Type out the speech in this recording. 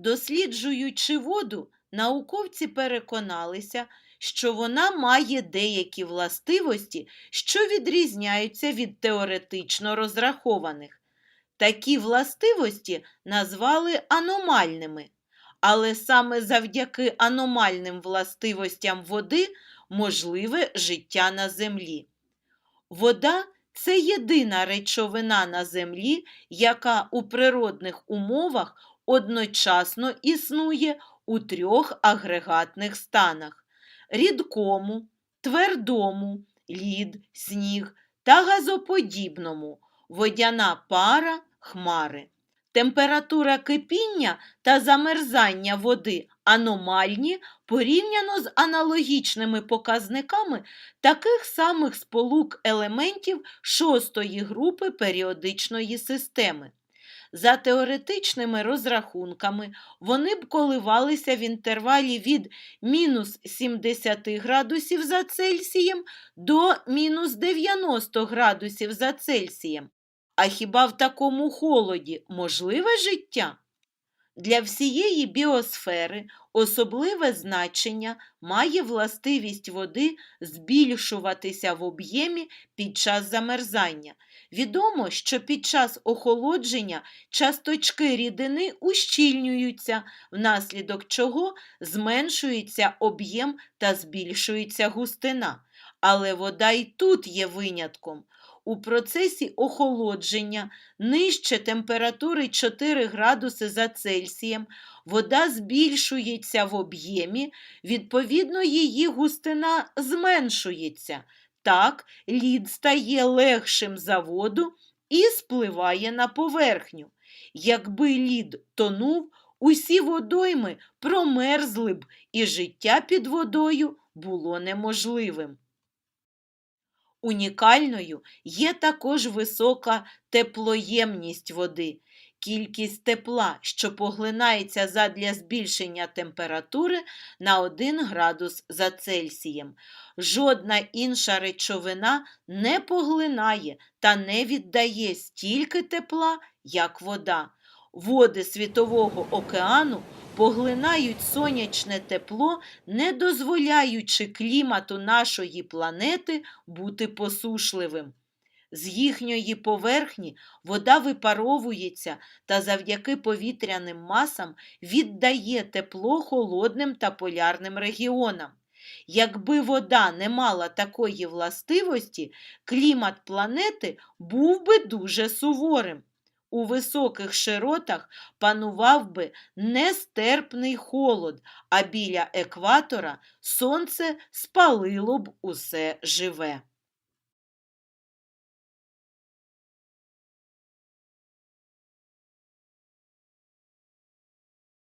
Досліджуючи воду, науковці переконалися, що вона має деякі властивості, що відрізняються від теоретично розрахованих. Такі властивості назвали аномальними, але саме завдяки аномальним властивостям води можливе життя на землі. Вода це єдина речовина на землі, яка у природних умовах одночасно існує у трьох агрегатних станах рідкому, твердому, лід, сніг та газоподібному, водяна пара, хмари. Температура кипіння та замерзання води аномальні порівняно з аналогічними показниками таких самих сполук елементів шостої групи періодичної системи. За теоретичними розрахунками, вони б коливалися в інтервалі від мінус 70 градусів за Цельсієм до мінус 90 градусів за Цельсієм. А хіба в такому холоді можливе життя? Для всієї біосфери особливе значення має властивість води збільшуватися в об'ємі під час замерзання. Відомо, що під час охолодження часточки рідини ущільнюються, внаслідок чого зменшується об'єм та збільшується густина. Але вода і тут є винятком. У процесі охолодження нижче температури 4 градуси за Цельсієм вода збільшується в об'ємі, відповідно, її густина зменшується. Так, лід стає легшим за воду і спливає на поверхню. Якби лід тонув, усі водойми промерзли б, і життя під водою було неможливим. Унікальною є також висока теплоємність води. Кількість тепла, що поглинається задля збільшення температури на 1 градус за Цельсієм. Жодна інша речовина не поглинає та не віддає стільки тепла, як вода. Води Світового океану поглинають сонячне тепло, не дозволяючи клімату нашої планети бути посушливим. З їхньої поверхні вода випаровується та завдяки повітряним масам віддає тепло холодним та полярним регіонам. Якби вода не мала такої властивості, клімат планети був би дуже суворим. У високих широтах панував би нестерпний холод, а біля екватора сонце спалило б усе живе.